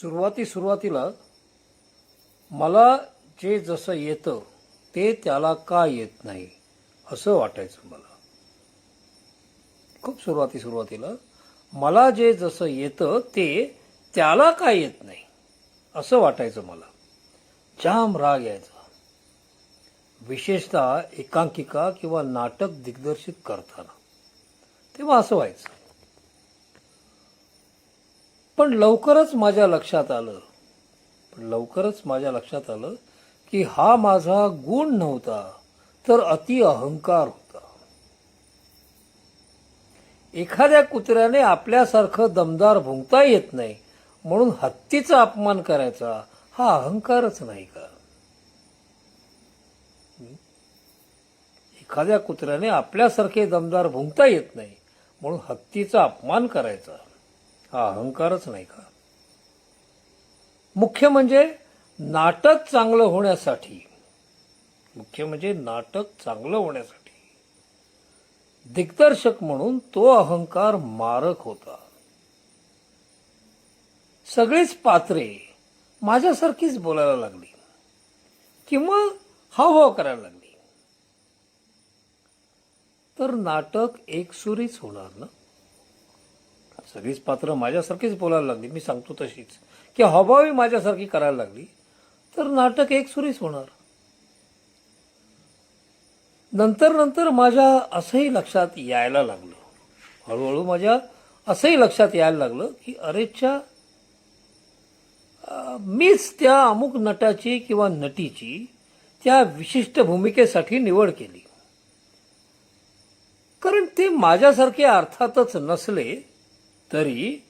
सुरुवाती सुरुवातीला मला जे जसं येतं ते त्याला का येत नाही असं वाटायचं मला. खूप सुरुवाती सुरुवातीला मला जे जसं येतं ते त्याला का येत नाही असं वाटायचं मला. जाम राग यायचा. विशेषतः एकांकिका किंवा नाटक दिग्दर्शित करताना. तेव्हा असं व्हायचं. पण लवकरच माझ्या लक्षात आलं. पण लवकरच माझ्या लक्षात आलं की हा माझा गुण नव्हता तर अति अहंकार होता. एखाद्या कुत्र्याने आपल्यासारखं दमदार भुंकता येत नाही म्हणून हत्तीचा अपमान करायचा हा अहंकारच नाही का? एखाद्या कुत्र्याने आपल्यासारखे दमदार भुंकता येत नाही म्हणून हत्तीचा अपमान करायचा. हा अहंकारच नाही का? मुख्य म्हणजे नाटक चांगलं होण्यासाठी. मुख्य म्हणजे नाटक चांगलं होण्यासाठी. दिग्दर्शक म्हणून तो अहंकार मारक होता. सगळीच पात्रे माझ्यासारखीच बोलायला लागली. किंवा हावभाव करायला लागली. तर नाटक एकसुरीच होणार ना? सगळीच पात्र माझ्यासारखीच बोलायला लागली. मी सांगतो तशीच. की हवावी माझ्यासारखी करायला लागली. तर नाटक एक सुरीच होणार. नंतर नंतर माझ्या असंही लक्षात यायला लागलं. हळूहळू माझ्या असंही लक्षात यायला लागलं की अरेच्या मीच त्या अमुक नटाची किंवा नटीची त्या विशिष्ट भूमिकेसाठी निवड केली. कारण ते माझ्यासारखे अर्थातच नसले तरी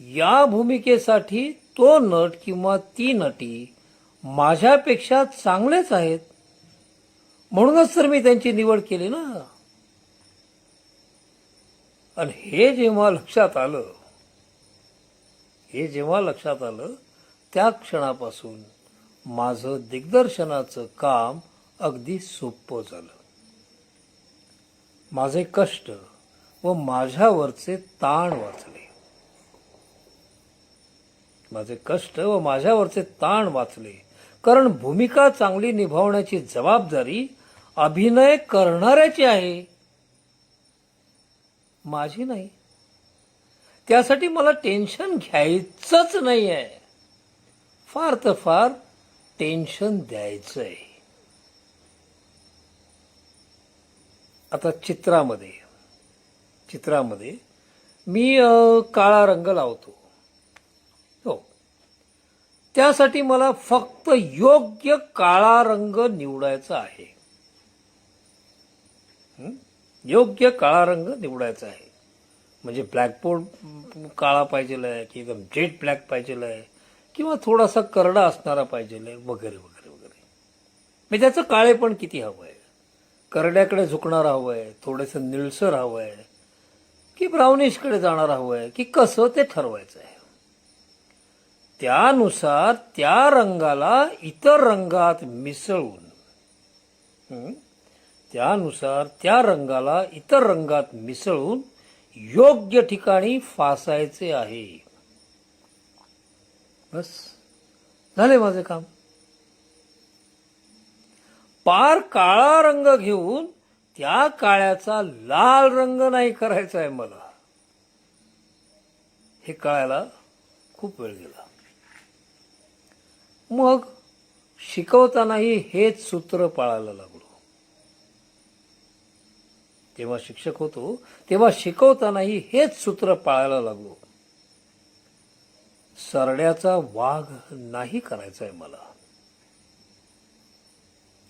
या भूमिकेसाठी तो नट किंवा ती नटी माझ्यापेक्षा चांगलेच आहेत. म्हणूनच तर मी त्यांची निवड केली ना. आणि हे जेव्हा लक्षात आलं हे जेव्हा लक्षात आलं त्या क्षणापासून माझं दिग्दर्शनाचं काम अगदी सोपं झालं. माझे कष्ट व माझ्यावरचे ताण वाचले. माझे कष्ट व माझ्यावरचे ताण वाचले. कारण भूमिका चांगली निभावण्याची जबाबदारी अभिनय करणाऱ्याची आहे. माझी नाही. त्यासाठी मला टेन्शन घ्यायचंच नाही आहे फार तर फार टेन्शन आहे आता चित्रामध्ये चित्रामध्ये मी काळा रंग लावतो. हो. त्यासाठी मला फक्त योग्य काळा रंग निवडायचा आहे. योग्य काळा रंग निवडायचा आहे. म्हणजे ब्लॅकबोर्ड काळा पाहिजेला आहे की एकदम जेट ब्लॅक पाहिजेल आहे किंवा थोडासा करडा असणारा पाहिजेल आहे वगैरे वगैरे वगैरे. म्हणजे त्याचं काळेपण किती हवं आहे करड्याकडे झुकणार हवं आहे थोडंसं निळसर हवं आहे की ब्राउनिशकडे जाणार हवं आहे की कसं ते ठरवायचं आहे त्यानुसार त्या रंगाला इतर रंगात मिसळून त्यानुसार त्या रंगाला इतर रंगात मिसळून योग्य ठिकाणी फासायचे आहे. बस झाले माझे काम. पार काळा रंग घेऊन त्या काळ्याचा लाल रंग नाही करायचा आहे मला. हे कळायला खूप वेळ गेला. मग शिकवतानाही हेच सूत्र पाळायला लागलो. जेव्हा शिक्षक होतो तेव्हा शिकवतानाही हेच सूत्र पाळायला लागलो. सरड्याचा वाघ नाही करायचा आहे मला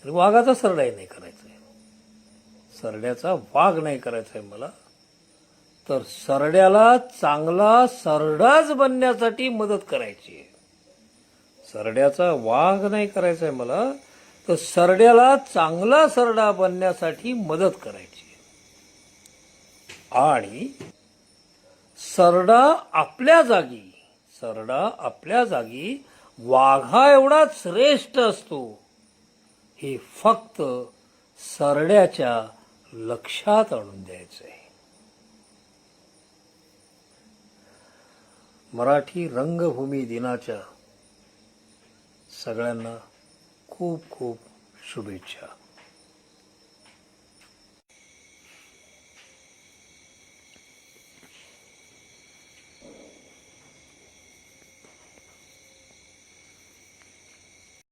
वाघाचा सरडाही नाही करायचा आहे सरड्याचा वाघ नाही करायचा आहे मला तर सरड्याला चांगला सरडाच बनण्यासाठी मदत करायची आहे. सरड्याचा वाघ नाही करायचा आहे मला तर सरड्याला चांगला सरडा बनण्यासाठी मदत करायची आणि सरडा आपल्या जागी सरडा आपल्या जागी वाघा एवढा श्रेष्ठ असतो. हे फक्त सरड्याच्या लक्षात आणून द्यायचं आहे मराठी रंगभूमी दिनाच्या सगळ्यांना खूप खूप शुभेच्छा.